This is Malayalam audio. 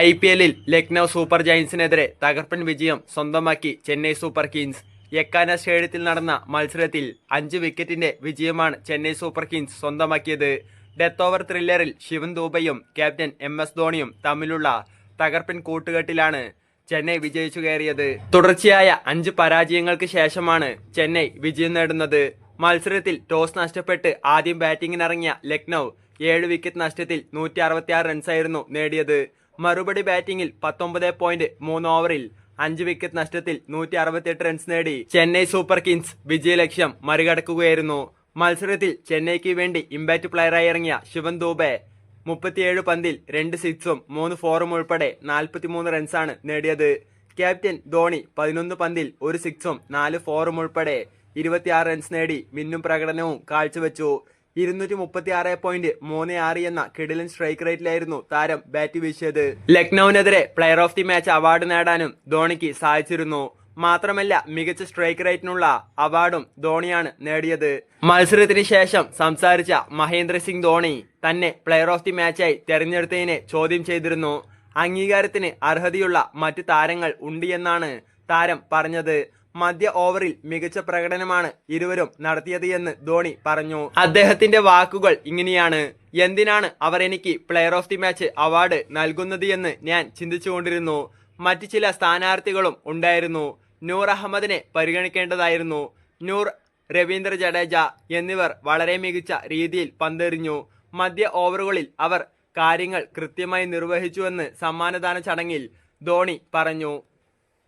ഐ പി എല്ലിൽ ലക്നൗ സൂപ്പർ ജയൻസിനെതിരെ തകർപ്പൻ വിജയം സ്വന്തമാക്കി ചെന്നൈ സൂപ്പർ കിങ്സ്. യക്കാന സ്റ്റേഡിയത്തിൽ നടന്ന മത്സരത്തിൽ അഞ്ച് വിക്കറ്റിന്റെ വിജയമാണ് ചെന്നൈ സൂപ്പർ കിങ്സ് സ്വന്തമാക്കിയത്. ഡെത്ത് ഓവർ ത്രില്ലറിൽ ശിവൻ ദൂബയും ക്യാപ്റ്റൻ എം എസ് ധോണിയും തമ്മിലുള്ള തകർപ്പൻ കൂട്ടുകെട്ടിലാണ് ചെന്നൈ വിജയിച്ചു കയറിയത്. തുടർച്ചയായ അഞ്ച് പരാജയങ്ങൾക്ക് ശേഷമാണ് ചെന്നൈ വിജയം നേടുന്നത്. മത്സരത്തിൽ ടോസ് നഷ്ടപ്പെട്ട് ആദ്യം ബാറ്റിംഗിനിറങ്ങിയ ലക്നൗ ഏഴ് വിക്കറ്റ് നഷ്ടത്തിൽ നൂറ്റി റൺസായിരുന്നു നേടിയത്. മറുപടി ബാറ്റിംഗിൽ പത്തൊമ്പത് പോയിന്റ് മൂന്ന് ഓവറിൽ അഞ്ച് വിക്കറ്റ് നഷ്ടത്തിൽ നൂറ്റി അറുപത്തിയെട്ട് റൺസ് നേടി. ചെന്നൈ സൂപ്പർ കിങ്സ് വിജയലക്ഷ്യം മറികടക്കുകയായിരുന്നു. മത്സരത്തിൽ ചെന്നൈക്ക് വേണ്ടി ഇമ്പാക്ട് പ്ലെയറായി ഇറങ്ങിയ ശിവൻ ദൂബെ മുപ്പത്തിയേഴ് പന്തിൽ രണ്ട് സിക്സും മൂന്ന് ഫോറും ഉൾപ്പെടെ നാൽപ്പത്തിമൂന്ന് റൺസാണ് നേടിയത്. ക്യാപ്റ്റൻ ധോണി പതിനൊന്ന് പന്തിൽ ഒരു സിക്സും നാല് ഫോറും ഉൾപ്പെടെ ഇരുപത്തിയാറ് റൺസ് നേടി മിന്നും പ്രകടനവും കാഴ്ചവെച്ചു. ഇരുന്നൂറ്റി മുപ്പത്തി ആറ് പോയിന്റ് മൂന്ന് ആറ് എന്ന കിടിലൻ സ്ട്രൈക്ക് റേറ്റിലായിരുന്നു താരം ബാറ്റ് വീശിയത്. ലക്നൌവിനെതിരെ player of the match award നേടാനും ധോണിക്ക് സാധിച്ചിരുന്നു. മാത്രമല്ല മികച്ച സ്ട്രൈക്ക് റേറ്റിനുള്ള അവാർഡും ധോണിയാണ് നേടിയത്. മത്സരത്തിന് ശേഷം സംസാരിച്ച മഹേന്ദ്ര സിംഗ് ധോണി തന്നെ പ്ലെയർ ഓഫ് ദി മാച്ചായി തെരഞ്ഞെടുത്തതിനെ ചോദ്യം ചെയ്തിരുന്നു. അംഗീകാരത്തിന് അർഹതയുള്ള മറ്റ് താരങ്ങൾ ഉണ്ട് എന്നാണ് താരം പറഞ്ഞത്. മധ്യ ഓവറിൽ മികച്ച പ്രകടനമാണ് ഇരുവരും നടത്തിയത് എന്ന് ധോണി പറഞ്ഞു. അദ്ദേഹത്തിന്റെ വാക്കുകൾ ഇങ്ങനെയാണ്. എന്തിനാണ് അവർ എനിക്ക് player of the match award നൽകുന്നത് എന്ന് ഞാൻ ചിന്തിച്ചുകൊണ്ടിരുന്നു. മറ്റ് ചില സ്ഥാനാർത്ഥികളും ഉണ്ടായിരുന്നു. നൂർ അഹമ്മദിനെ പരിഗണിക്കേണ്ടതായിരുന്നു. നൂർ രവീന്ദ്ര ജഡേജ എന്നിവർ വളരെ മികച്ച രീതിയിൽ പന്തെറിഞ്ഞു. മധ്യ ഓവറുകളിൽ അവർ കാര്യങ്ങൾ കൃത്യമായി നിർവഹിച്ചുവെന്ന് സമ്മാനദാന ചടങ്ങിൽ ധോണി പറഞ്ഞു.